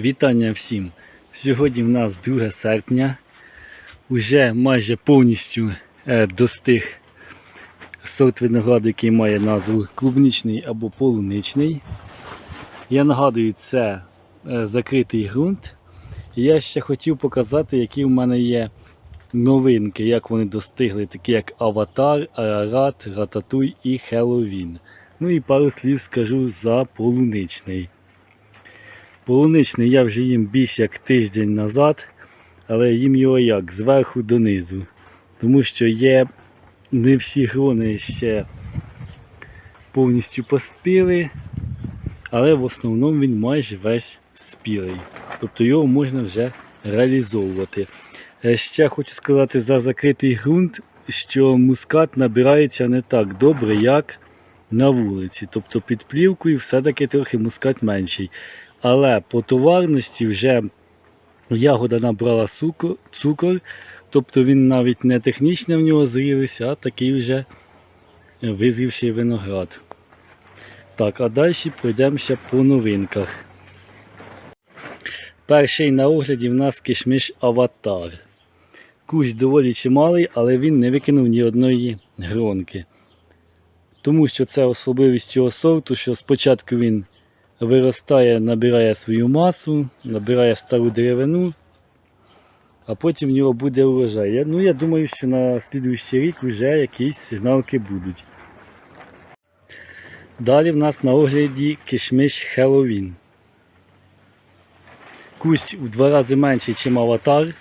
Вітання всім! Сьогодні в нас 2 серпня. Уже майже повністю е, достиг сорт винограду, який має назву клубничний або полуничний. Я нагадую, це е, закритий ґрунт. Я ще хотів показати, які в мене є новинки, як вони достигли, такі як Аватар, Арарат, Рататуй і Хеллоуін. Ну і пару слів скажу за полуничний. Полуничний я вже їм більше як тиждень назад, але їм його як зверху донизу. Тому що є не всі грони ще повністю поспіли, але в основному він майже весь спілий. Тобто його можна вже реалізовувати. Е, Ще хочу сказати за закритий ґрунт, що мускат набирається не так добре, як на вулиці. Тобто під плівкою все-таки трохи мускат менший. Але по товарності вже ягода набрала цукор, тобто він навіть не технічно в нього зрілися, а такий вже визрівший виноград. Так, а далі пройдемося по новинках. Перший на огляді в нас кишмиш Аватар. Кущ доволі чималий, але він не викинув ні одної гронки. Тому що це особливість цього сорту, що спочатку він виростає, набирає свою масу, набирає стару деревину, а потім в нього буде урожай. Я, ну, я думаю, що на слідуючий рік вже якісь сигналки будуть. Далі в нас на огляді кишмиш Хеллоуін. Кущ в два рази менший, ніж аватар,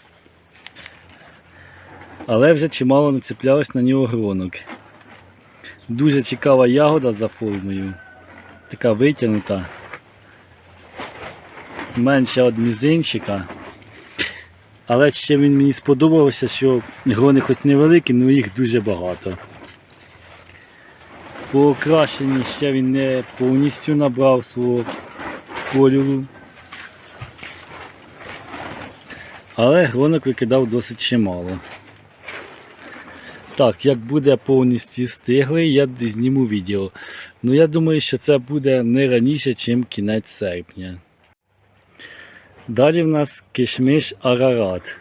але вже чимало нацеплялось на нього гронок. Дуже цікава ягода за формою, така витягнута менше від мізинчика. Але ще він мені сподобався, що грони хоч невеликі, але їх дуже багато. По окрашенні ще він не повністю набрав свого кольору. Але гронок викидав досить чимало. Так, як буде повністю стиглий, я зніму відео. Ну я думаю, що це буде не раніше, ніж кінець серпня. Далі в нас кишмиш Арарат.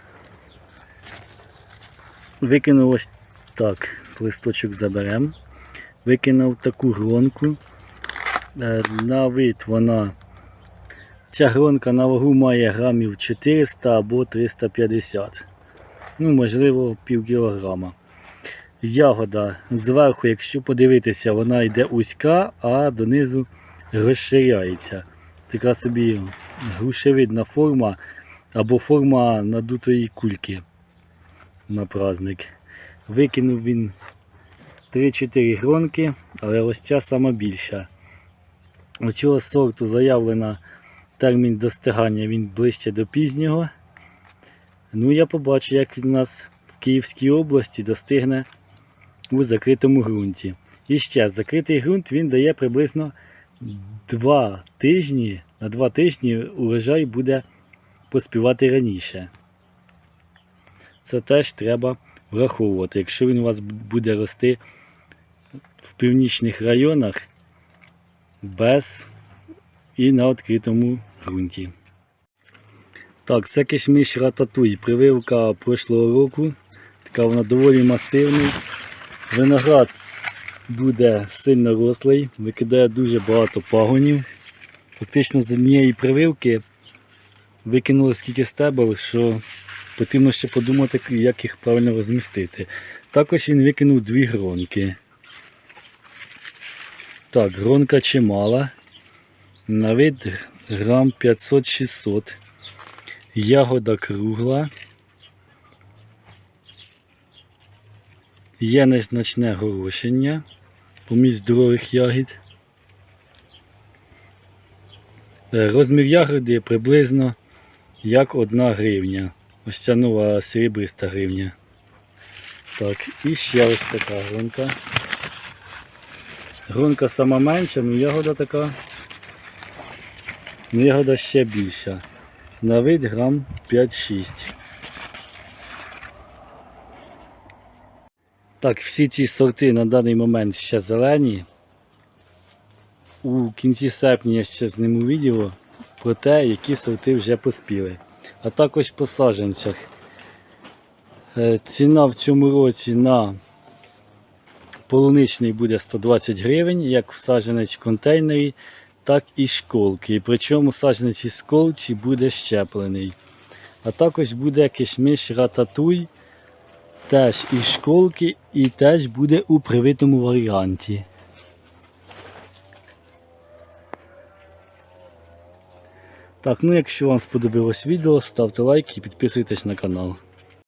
Викинув ось так, листочок заберемо. Викинув таку гронку. Е, На вид вона. Ця гронка на вагу має грамів 400 або 350. Ну, можливо, пів кілограма. Ягода зверху, якщо подивитися, вона йде узька, а донизу розширяється. Така собі грушевидна форма або форма надутої кульки на праздник. Викинув він 3-4 гронки, але ось ця сама більша. У цього сорту заявлено термін достигання він ближче до пізнього. Ну, я побачу, як він у нас в Київській області достигне у закритому ґрунті. І ще закритий ґрунт він дає приблизно 2 тижні, на 2 тижні урожай буде поспівати раніше. Це теж треба враховувати. Якщо він у вас буде рости в північних районах без і на відкритому ґрунті. Так, це кишмиш рататуй. Прививка прошлого року. Така вона доволі масивна. Виноград буде сильно рослий, викидає дуже багато пагонів. Фактично з однієї прививки викинули скільки стебел, що потрібно ще подумати, як їх правильно розмістити. Також він викинув дві гронки. Так, гронка чимала. На вид грам 500-600. Ягода кругла. Є незначне горошення помість здорових ягід. Е, Розмір ягоди приблизно як одна гривня. Ось ця нова серебриста гривня. Так, і ще ось така гронка. Гронка сама менша, але ягода така. Ну, ягода ще більша. На вид грам 5-6. Так, всі ці сорти на даний момент ще зелені. У кінці серпня я ще зніму відео про те, які сорти вже поспіли. А також по саджанцях. Е, Ціна в цьому році на полуничний буде 120 гривень, як в саджанець контейнері, так і школки. І причому саджанець із школчі буде щеплений. А також буде кишмиш рататуй, теж із школки і теж буде у привитому варіанті. Так, ну якщо вам сподобалось відео, ставте лайк і підписуйтесь на канал.